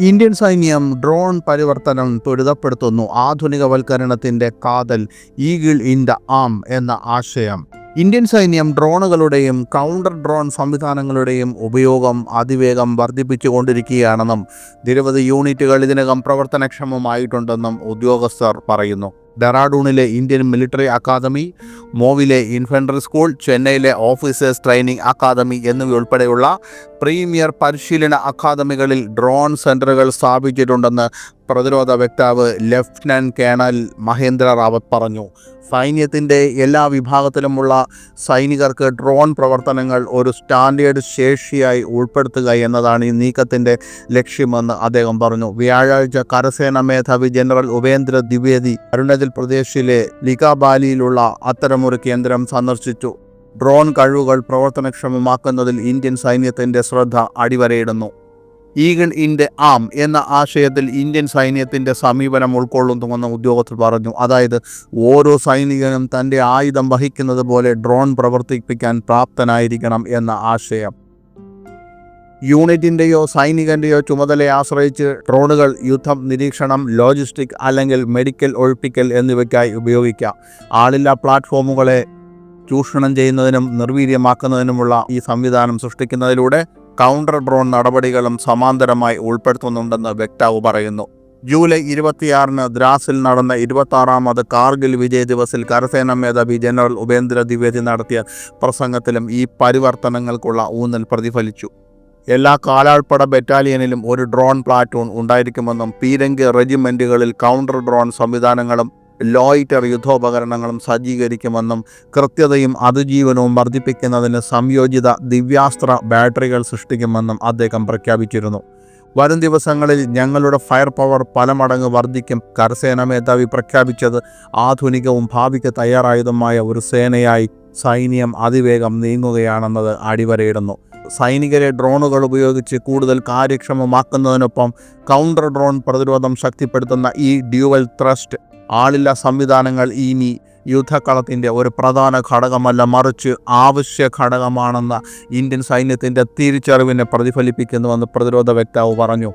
Indian സൈന്യം drone പരിവർത്തനം ത്വരിതപ്പെടുത്തുന്നു. ആധുനികവൽക്കരണത്തിന്റെ കാതൽ ഈഗിൾ ഇൻ ദ ആം എന്ന ആശയം. ഇന്ത്യൻ സൈന്യം ഡ്രോണുകളുടെയും കൗണ്ടർ ഡ്രോൺ സംവിധാനങ്ങളുടെയും ഉപയോഗം അതിവേഗം വർദ്ധിപ്പിച്ചുകൊണ്ടിരിക്കുകയാണെന്നും നിരവധി യൂണിറ്റുകൾ ഇതിനകം പ്രവർത്തനക്ഷമമായിട്ടുണ്ടെന്നും ഉദ്യോഗസ്ഥർ പറയുന്നു. ഡെറാഡൂണിലെ ഇന്ത്യൻ മിലിറ്ററി അക്കാദമി മോവിലെ ഇൻഫൻട്രി സ്കൂൾ ചെന്നൈയിലെ ഓഫീസേഴ്സ് ട്രെയിനിംഗ് അക്കാദമി എന്നിവയുൾപ്പെടെയുള്ള പ്രീമിയർ പരിശീലന അക്കാദമികളിൽ ഡ്രോൺ സെന്ററുകൾ സ്ഥാപിച്ചിട്ടുണ്ടെന്ന് പ്രതിരോധ വക്താവ് ലഫ്റ്റനന്റ് കേണൽ മഹേന്ദ്ര റാവത്ത് പറഞ്ഞു. സൈന്യത്തിന്റെ എല്ലാ വിഭാഗത്തിലുമുള്ള സൈനികർക്ക് ഡ്രോൺ പ്രവർത്തനങ്ങൾ ഒരു സ്റ്റാൻഡേർഡ് ശേഷിയായി ഉൾപ്പെടുത്തുക എന്നതാണ് ഈ നീക്കത്തിന്റെ ലക്ഷ്യമെന്ന് അദ്ദേഹം പറഞ്ഞു. വ്യാഴാഴ്ച കരസേന മേധാവി ജനറൽ ഉപേന്ദ്ര ദ്വിവേദി അരുണാചൽ പ്രദേശിലെ ലികാബാലിയിലുള്ള അത്തരമൊരു കേന്ദ്രം സന്ദർശിച്ചു. ഡ്രോൺ കഴിവുകൾ പ്രവർത്തനക്ഷമമാക്കുന്നതിൽ ഇന്ത്യൻ സൈന്യത്തിന്റെ ശ്രദ്ധ അടിവരയിടുന്നു. ഈഗൺ ഇന്റെ ആം എന്ന ആശയത്തിൽ ഇന്ത്യൻ സൈന്യത്തിന്റെ സമീപനം ഉൾക്കൊള്ളുന്നുവെന്ന് ഉദ്യോഗസ്ഥർ പറഞ്ഞു. അതായത് ഓരോ സൈനികനും തന്റെ ആയുധം വഹിക്കുന്നത് പോലെ ഡ്രോൺ പ്രവർത്തിപ്പിക്കാൻ പ്രാപ്തനായിരിക്കണം എന്ന ആശയം. യൂണിറ്റിന്റെയോ സൈനികന്റെയോ ചുമതലയെ ആശ്രയിച്ച് ഡ്രോണുകൾ യുദ്ധം നിരീക്ഷണം ലോജിസ്റ്റിക് അല്ലെങ്കിൽ മെഡിക്കൽ ഒഴിപ്പിക്കൽ എന്നിവയ്ക്കായി ഉപയോഗിക്കാം. ആളില്ലാ പ്ലാറ്റ്ഫോമുകളെ ചൂഷണം ചെയ്യുന്നതിനും നിർവീര്യമാക്കുന്നതിനുമുള്ള ഈ സംവിധാനം സൃഷ്ടിക്കുന്നതിലൂടെ കൗണ്ടർ ഡ്രോൺ നടപടികളും സമാന്തരമായി ഉൾപ്പെടുത്തുന്നുണ്ടെന്ന് വക്താവ് പറയുന്നു. ജൂലൈ ഇരുപത്തിയാറിന് ദ്രാസിൽ നടന്ന ഇരുപത്താറാമത് കാർഗിൽ വിജയ് ദിവസിൽ കരസേനാ മേധാവി ജനറൽ ഉപേന്ദ്ര ദ്വിവേദി നടത്തിയ പ്രസംഗത്തിലും ഈ പരിവർത്തനങ്ങൾക്കുള്ള ഊന്നൽ പ്രതിഫലിച്ചു. എല്ലാ കാലാൾപ്പട ബറ്റാലിയനിലും ഒരു ഡ്രോൺ പ്ലാറ്റൂൺ ഉണ്ടായിരിക്കുമെന്നും പീരങ്കി റെജിമെന്റുകളിൽ കൗണ്ടർ ഡ്രോൺ സംവിധാനങ്ങളും ലോയിറ്റർ യുദ്ധോപകരണങ്ങളും സജ്ജീകരിക്കുമെന്നും കൃത്യതയും അതിജീവനവും വർദ്ധിപ്പിക്കുന്നതിന് സംയോജിത ദിവ്യാസ്ത്ര ബാറ്ററികൾ സൃഷ്ടിക്കുമെന്നും അദ്ദേഹം പ്രഖ്യാപിച്ചിരുന്നു. വരും ദിവസങ്ങളിൽ ഞങ്ങളുടെ ഫയർ പവർ പല മടങ്ങ് വർദ്ധിക്കും കരസേന മേധാവി പ്രഖ്യാപിച്ചത് ആധുനികവും ഭാവിക്ക് തയ്യാറായതുമായ ഒരു സേനയായി സൈന്യം അതിവേഗം നീങ്ങുകയാണെന്നത് അടിവരയിടുന്നു. സൈനികരെ ഡ്രോണുകൾ ഉപയോഗിച്ച് കൂടുതൽ കാര്യക്ഷമമാക്കുന്നതിനൊപ്പം കൗണ്ടർ ഡ്രോൺ പ്രതിരോധം ശക്തിപ്പെടുത്തുന്ന ഈ ഡ്യുവൽ ത്രസ്റ്റ് ആളില്ല സംവിധാനങ്ങൾ ഇനി യുദ്ധക്കളത്തിന്റെ ഒരു പ്രധാന ഘടകമല്ല മറിച്ച് ആവശ്യ ഘടകമാണെന്ന ഇന്ത്യൻ സൈന്യത്തിന്റെ തിരിച്ചറിവിനെ പ്രതിഫലിപ്പിക്കുന്നുവെന്ന് പ്രതിരോധ വക്താവ് പറഞ്ഞു.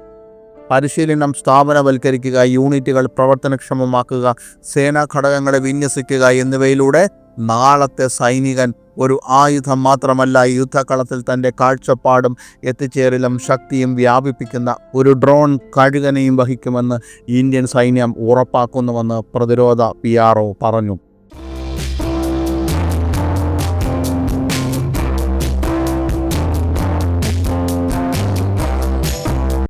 പരിശീലനം സ്ഥാപനവൽക്കരിക്കുക യൂണിറ്റുകൾ പ്രവർത്തനക്ഷമമാക്കുക സേനാ ഘടകങ്ങളെ വിന്യസിക്കുക എന്നിവയിലൂടെ നാളത്തെ സൈനികൻ ഒരു ആയുധം മാത്രമല്ല യുദ്ധക്കളത്തിൽ തന്റെ കാഴ്ചപ്പാടും എത്തിച്ചേരലും ശക്തിയും വ്യാപിപ്പിക്കുന്ന ഒരു ഡ്രോൺ കഴുകനെയും വഹിക്കുമെന്ന് ഇന്ത്യൻ സൈന്യം ഉറപ്പാക്കുന്നുവെന്ന് പ്രതിരോധ പി പറഞ്ഞു.